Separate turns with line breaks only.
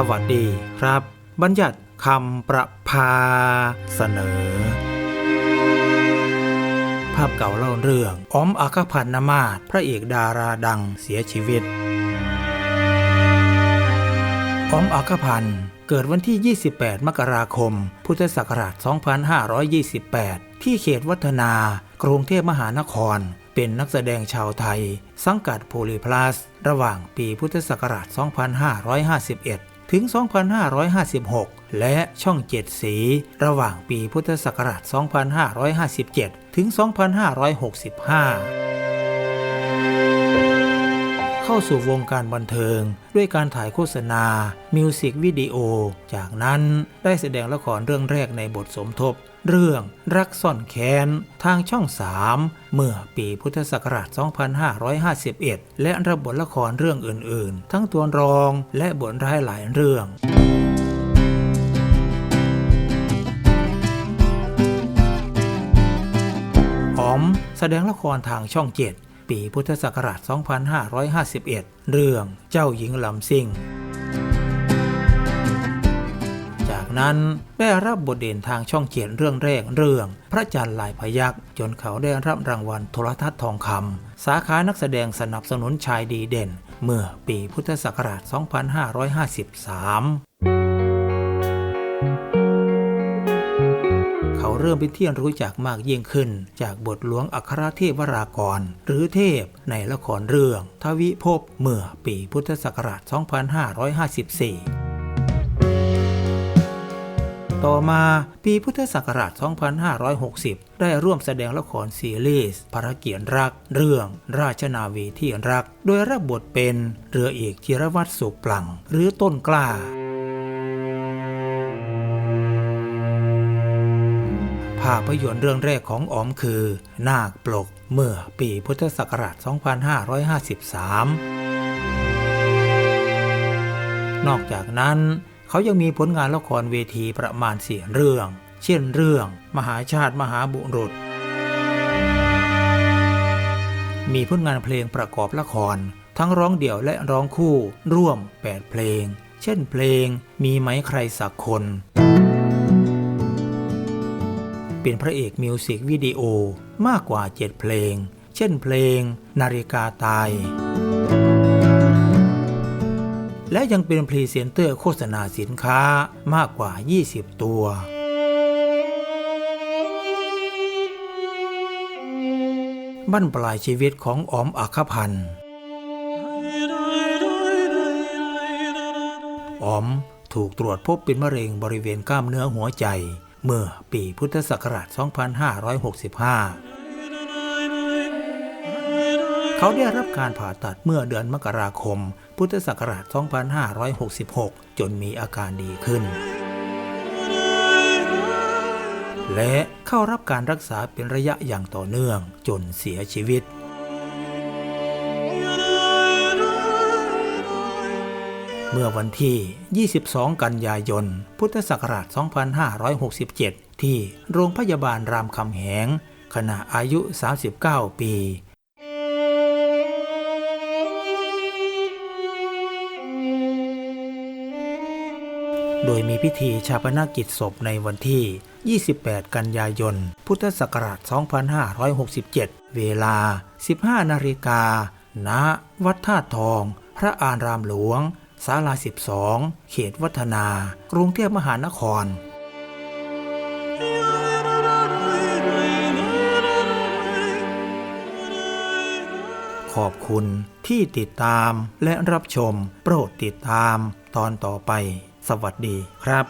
สวัสดีครับ บัญญัติคำประพาเสนอ ภาพเก่าเล่าเรื่องออมอาคพันนมาศพระเอกดาราดังเสียชีวิตออมอาคพันเกิดวันที่ 28 มกราคม พุทธศักราช 2528 ที่เขตวัฒนากรุงเทพมหานคร เป็นนักแสดงชาวไทย สังกัดโพลีพลัส ระหว่างปีพุทธศักราช 2551 ถึง 2556 และช่องเจ็ดสี ระหว่างปีพุทธศักราช 2557 ถึง 2565 เข้าสู่วงการบันเทิง ด้วยการถ่ายโฆษณา มิวสิกวิดีโอ จากนั้นได้แสดงละครเรื่องแรกในบทสมทบ เรื่องรักซ่อนแค้น ทางช่อง3เมื่อปีพุทธศักราช 2551 และรับบทละครเรื่องอื่น ๆ ทั้งตัวรองและบทร้ายหลายเรื่องหอมแสดงละครทางช่องเจ็ด ปีพุทธศักราช 2551 เรื่องเจ้าหญิงลำซิ่ง จากนั้นได้รับบทเด่นทางช่องเจ็ดเรื่องแรกเรื่อง พระจันทร์ลายพยักจนเขาได้รับรางวัลโทรทัศน์ทองคำสาขานักแสดงสนับสนุนชายดีเด่น เมื่อปีพุทธศักราช 2553 ริ่มเป็นที่รู้จักมากยิ่งขึ้น จากบทหลวงอัครเทพวรากร หรือเทพในละครเรื่อง ทวิภพเมื่อปีพุทธศักราช 2554ต่อมาปีพุทธศักราช 2560 ได้ร่วมแสดงละครซีรีส์ภารกิจรัก เรื่องราชนาวีที่รัก โดยรับบทเป็นเรือเอกจิรวัตรสุขปลัง หรือต้นกล้า ภาพยนตร์เรื่องแรกของอ๋อมคือ นาคปลกเมื่อปีพุทธศักราช 2553 นอกจากนั้นเขายังมีผลงานละครเวทีประมาณสี่เรื่อง เช่นเรื่อง มหาชาติมหาบุรุษ มีผลงานเพลงประกอบละคร ทั้งร้องเดี่ยวและร้องคู่ร่วม 8 เพลง เช่นเพลง มีไหมใครสักคน เป็นพระเอกมิวสิกวิดีโอมากกว่า 7 เพลง เช่นเพลง นาฬิกาตาย และยังเป็นพรีเซนเตอร์โฆษณาสินค้ามากกว่า 20 ตัวบั้นปลายชีวิตของออมอัคพันธ์ออมถูกตรวจพบเป็นมะเร็งบริเวณกล้ามเนื้อหัวใจ เมื่อปีพุทธศักราช 2565 เขาได้รับการผ่าตัดเมื่อเดือนมกราคม พุทธศักราช 2566 จนมีอาการดีขึ้น และเข้ารับการรักษาเป็นระยะอย่างต่อเนื่องจนเสียชีวิต เมื่อวันที่ 22 กันยายน พุทธศักราช 2567 ที่โรงพยาบาลรามคำแหง ขณะอายุ 39 ปีโดยมีพิธีชาปนกิจศพในวันที่ 28 กันยายน พุทธศักราช 2567 เวลา 15 นาฬิกา ณ วัดท่าตุทอง พระอารามหลวง ศาลา 12 เขตวัฒนา กรุงเทพมหานคร ขอบคุณที่ติดตามและรับชม โปรดติดตามตอนต่อไป สวัสดีครับ